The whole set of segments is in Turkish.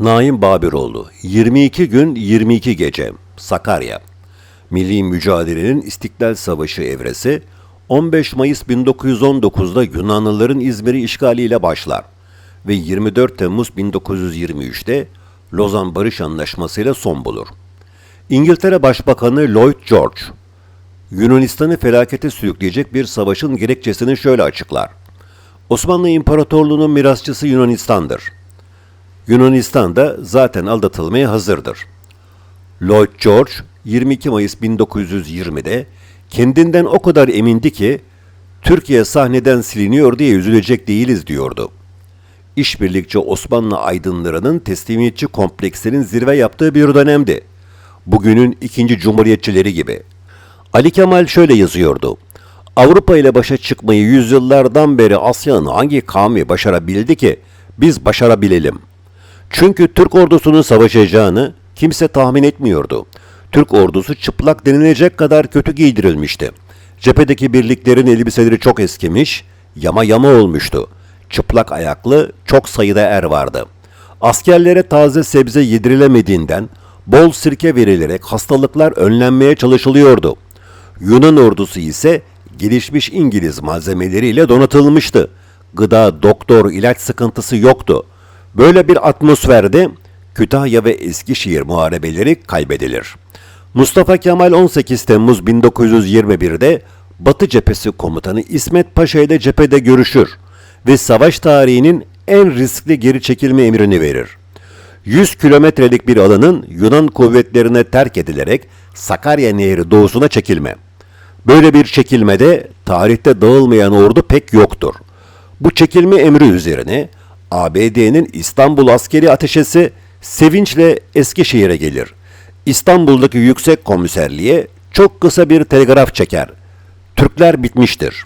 Naim Babiroğlu 22 gün 22 gece Sakarya Milli Mücadelenin İstiklal Savaşı evresi 15 Mayıs 1919'da Yunanlıların İzmir'i işgaliyle başlar ve 24 Temmuz 1923'te Lozan Barış Anlaşması ile son bulur. İngiltere Başbakanı Lloyd George, Yunanistan'ı felakete sürükleyecek bir savaşın gerekçesini şöyle açıklar. Osmanlı İmparatorluğu'nun mirasçısı Yunanistan'dır. Yunanistan da zaten aldatılmaya hazırdır. Lloyd George 22 Mayıs 1920'de kendinden o kadar emindi ki Türkiye sahneden siliniyor diye üzülecek değiliz diyordu. İşbirlikçi Osmanlı aydınlarının teslimiyetçi komplekslerin zirve yaptığı bir dönemdi. Bugünün ikinci cumhuriyetçileri gibi. Ali Kemal şöyle yazıyordu. Avrupa ile başa çıkmayı yüzyıllardan beri Asya'nın hangi kavmi başarabildi ki biz başarabilelim? Çünkü Türk ordusunun savaşacağını kimse tahmin etmiyordu. Türk ordusu çıplak denilecek kadar kötü giydirilmişti. Cephedeki birliklerin elbiseleri çok eskimiş, yama yama olmuştu. Çıplak ayaklı çok sayıda er vardı. Askerlere taze sebze yedirilemediğinden bol sirke verilerek hastalıklar önlenmeye çalışılıyordu. Yunan ordusu ise gelişmiş İngiliz malzemeleriyle donatılmıştı. Gıda, doktor, ilaç sıkıntısı yoktu. Böyle bir atmosferde Kütahya ve Eskişehir muharebeleri kaybedilir. Mustafa Kemal 18 Temmuz 1921'de Batı Cephesi Komutanı İsmet Paşa ile cephede görüşür ve savaş tarihinin en riskli geri çekilme emrini verir. 100 kilometrelik bir alanın Yunan kuvvetlerine terk edilerek Sakarya Nehri doğusuna çekilme. Böyle bir çekilmede tarihte dağılmayan ordu pek yoktur. Bu çekilme emri üzerine ABD'nin İstanbul askeri ateşesi sevinçle Eskişehir'e gelir. İstanbul'daki yüksek komiserliğe çok kısa bir telgraf çeker. Türkler bitmiştir.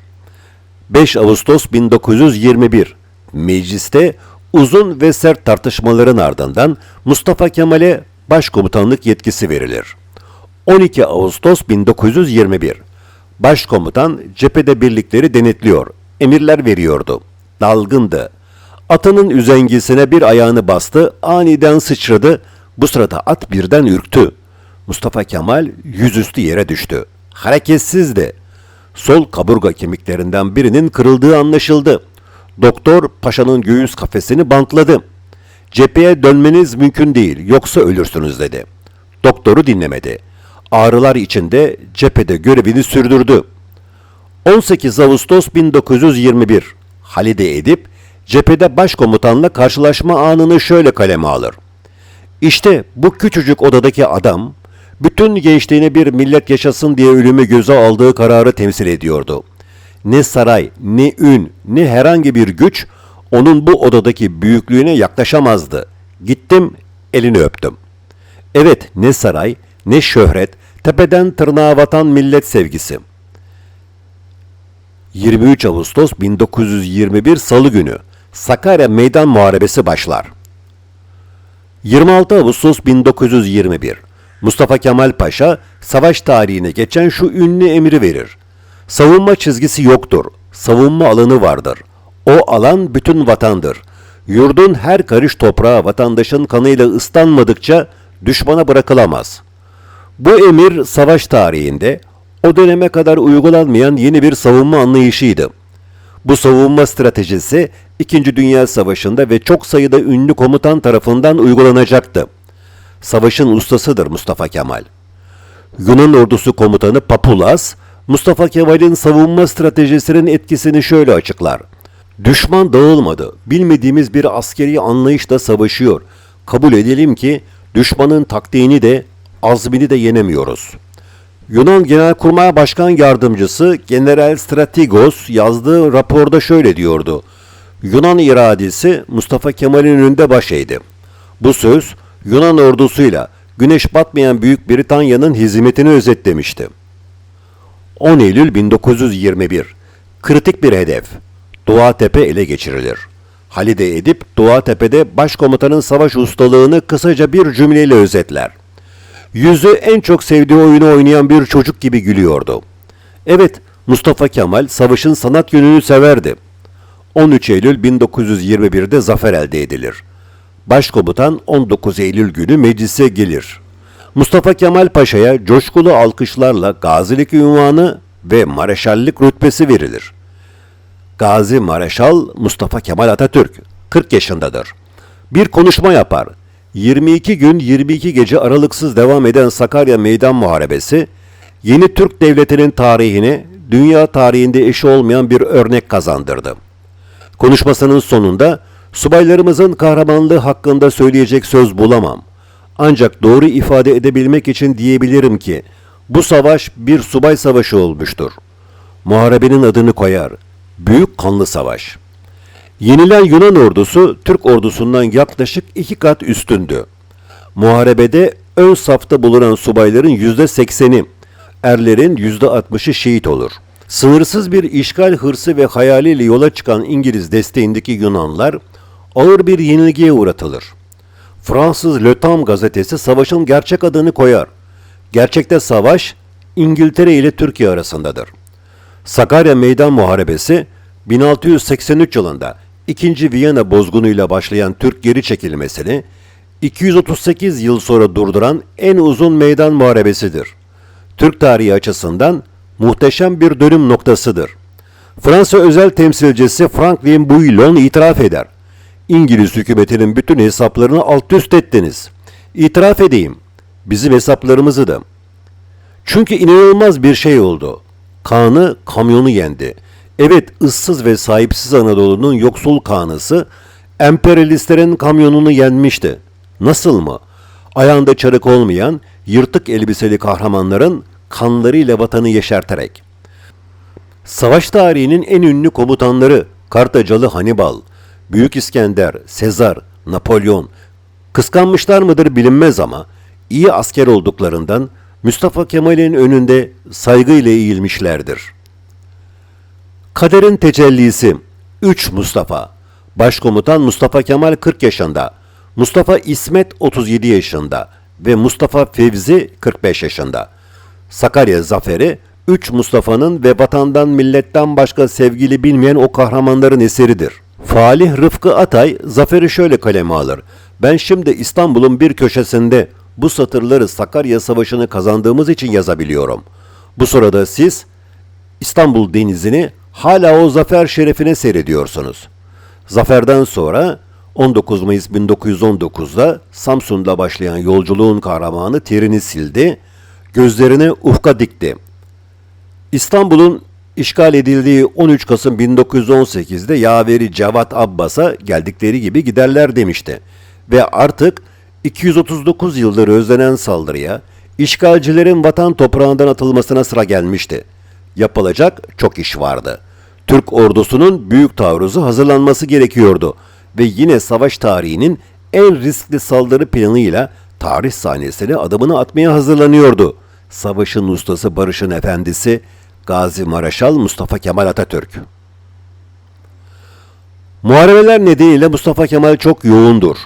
5 Ağustos 1921 mecliste uzun ve sert tartışmaların ardından Mustafa Kemal'e başkomutanlık yetkisi verilir. 12 Ağustos 1921 Başkomutan cephede birlikleri denetliyor, emirler veriyordu. Dalgındı. Atının üzengisine bir ayağını bastı, aniden sıçradı. Bu sırada at birden ürktü. Mustafa Kemal yüzüstü yere düştü. Hareketsizdi. Sol kaburga kemiklerinden birinin kırıldığı anlaşıldı. Doktor paşanın göğüs kafesini bantladı. Cepheye dönmeniz mümkün değil, yoksa ölürsünüz dedi. Doktoru dinlemedi. Ağrılar içinde cephede görevini sürdürdü. 18 Ağustos 1921 Halide Edip cephede başkomutanla karşılaşma anını şöyle kaleme alır. İşte bu küçücük odadaki adam bütün gençliğine bir millet yaşasın diye ölümü göze aldığı kararı temsil ediyordu. Ne saray, ne ün, ne herhangi bir güç onun bu odadaki büyüklüğüne yaklaşamazdı. Gittim, elini öptüm. Evet, ne saray, ne şöhret, tepeden tırnağa vatan millet sevgisi. 23 Ağustos 1921 Salı günü Sakarya Meydan Muharebesi başlar. 26 Ağustos 1921 Mustafa Kemal Paşa savaş tarihine geçen şu ünlü emri verir. Savunma çizgisi yoktur, savunma alanı vardır. O alan bütün vatandır. Yurdun her karış toprağı vatandaşın kanıyla ıslanmadıkça düşmana bırakılamaz. Bu emir savaş tarihinde o döneme kadar uygulanmayan yeni bir savunma anlayışıydı. Bu savunma stratejisi İkinci Dünya Savaşı'nda ve çok sayıda ünlü komutan tarafından uygulanacaktı. Savaşın ustasıdır Mustafa Kemal. Yunan ordusu komutanı Papulas, Mustafa Kemal'in savunma stratejisinin etkisini şöyle açıklar. Düşman dağılmadı. Bilmediğimiz bir askeri anlayışla savaşıyor. Kabul edelim ki düşmanın taktiğini de azmini de yenemiyoruz. Yunan Genelkurmay Başkan Yardımcısı General Strategos yazdığı raporda şöyle diyordu. Yunan iradesi Mustafa Kemal'in önünde baş eğdi. Bu söz Yunan ordusuyla güneş batmayan Büyük Britanya'nın hizmetini özetlemişti. 10 Eylül 1921 Kritik bir hedef. Doğatepe ele geçirilir. Halide Edip Doğatepe'de başkomutanın savaş ustalığını kısaca bir cümleyle özetler. Yüzü en çok sevdiği oyunu oynayan bir çocuk gibi gülüyordu. Evet, Mustafa Kemal savaşın sanat yönünü severdi. 13 Eylül 1921'de zafer elde edilir. Başkomutan 19 Eylül günü meclise gelir. Mustafa Kemal Paşa'ya coşkulu alkışlarla gazilik ünvanı ve mareşallik rütbesi verilir. Gazi Mareşal Mustafa Kemal Atatürk 40 yaşındadır. Bir konuşma yapar. 22 gün 22 gece aralıksız devam eden Sakarya Meydan Muharebesi yeni Türk Devleti'nin tarihine dünya tarihinde eşi olmayan bir örnek kazandırdı. Konuşmasının sonunda subaylarımızın kahramanlığı hakkında söyleyecek söz bulamam. Ancak doğru ifade edebilmek için diyebilirim ki bu savaş bir subay savaşı olmuştur. Muharebenin adını koyar. Büyük kanlı savaş. Yenilen Yunan ordusu Türk ordusundan yaklaşık iki kat üstündü. Muharebede ön safta bulunan subayların yüzde sekseni, erlerin yüzde altmışı şehit olur. Sınırsız bir işgal hırsı ve hayaliyle yola çıkan İngiliz desteğindeki Yunanlar ağır bir yenilgiye uğratılır. Fransız Le Temps gazetesi savaşın gerçek adını koyar. Gerçekte savaş İngiltere ile Türkiye arasındadır. Sakarya Meydan Muharebesi 1683 yılında 2. Viyana bozgunuyla başlayan Türk geri çekilmesini 238 yıl sonra durduran en uzun meydan muharebesidir. Türk tarihi açısından muhteşem bir dönüm noktasıdır. Fransa özel temsilcisi Franklin Bouillon itiraf eder. İngiliz hükümetinin bütün hesaplarını alt üst ettiniz. İtiraf edeyim, bizim hesaplarımızı da. Çünkü inanılmaz bir şey oldu. Kaan'ı kamyonu yendi. Evet ıssız ve sahipsiz Anadolu'nun yoksul Kaan'ısı emperyalistlerin kamyonunu yenmişti. Nasıl mı? Ayağında çarık olmayan yırtık elbiseli kahramanların kanlarıyla vatanı yeşerterek. Savaş tarihinin en ünlü komutanları Kartacalı Hannibal, Büyük İskender, Sezar, Napolyon kıskanmışlar mıdır bilinmez ama iyi asker olduklarından Mustafa Kemal'in önünde saygıyla eğilmişlerdir. Kaderin tecellisi 3 Mustafa Başkomutan Mustafa Kemal 40 yaşında, Mustafa İsmet 37 yaşında ve Mustafa Fevzi 45 yaşında. Sakarya Zaferi 3 Mustafa'nın ve vatandan milletten başka sevgili bilmeyen o kahramanların eseridir. Falih Rıfkı Atay zaferi şöyle kaleme alır. Ben şimdi İstanbul'un bir köşesinde bu satırları Sakarya Savaşı'nı kazandığımız için yazabiliyorum. Bu sırada siz İstanbul denizini hala o zafer şerefine seyrediyorsunuz. Zaferden sonra 19 Mayıs 1919'da Samsun'da başlayan yolculuğun kahramanı terini sildi, gözlerini ufka dikti. İstanbul'un işgal edildiği 13 Kasım 1918'de yaveri Cevat Abbas'a geldikleri gibi giderler demişti. Ve artık 239 yıldır özlenen saldırıya, işgalcilerin vatan toprağından atılmasına sıra gelmişti. Yapılacak çok iş vardı. Türk ordusunun büyük taarruzu hazırlanması gerekiyordu ve yine savaş tarihinin en riskli saldırı planıyla tarih sahnesine adımını atmaya hazırlanıyordu. Savaşın ustası Barış'ın efendisi Gazi Maraşal Mustafa Kemal Atatürk. Muharebeler nedeniyle Mustafa Kemal çok yoğundur.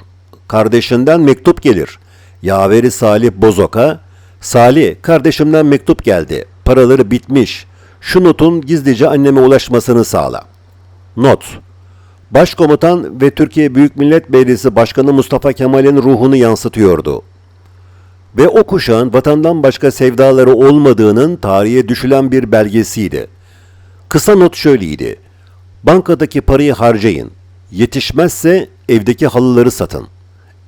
Kardeşinden mektup gelir. Yaveri Salih Bozok'a, Salih kardeşimden mektup geldi. Paraları bitmiş. Şu notun gizlice anneme ulaşmasını sağla. Not. Başkomutan ve Türkiye Büyük Millet Meclisi Başkanı Mustafa Kemal'in ruhunu yansıtıyordu. Ve o kuşağın vatandan başka sevdaları olmadığının tarihe düşülen bir belgesiydi. Kısa not şöyleydi. Bankadaki parayı harcayın. Yetişmezse evdeki halıları satın.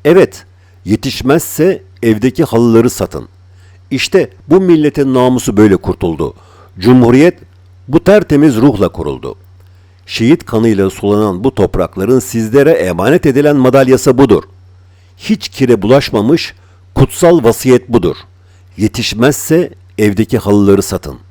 Evet, yetişmezse evdeki halıları satın. İşte bu milletin namusu böyle kurtuldu. Cumhuriyet bu tertemiz ruhla kuruldu. Şehit kanıyla sulanan bu toprakların sizlere emanet edilen madalyası budur. Hiç kire bulaşmamış kutsal vasiyet budur. Yetişmezse evdeki halıları satın.''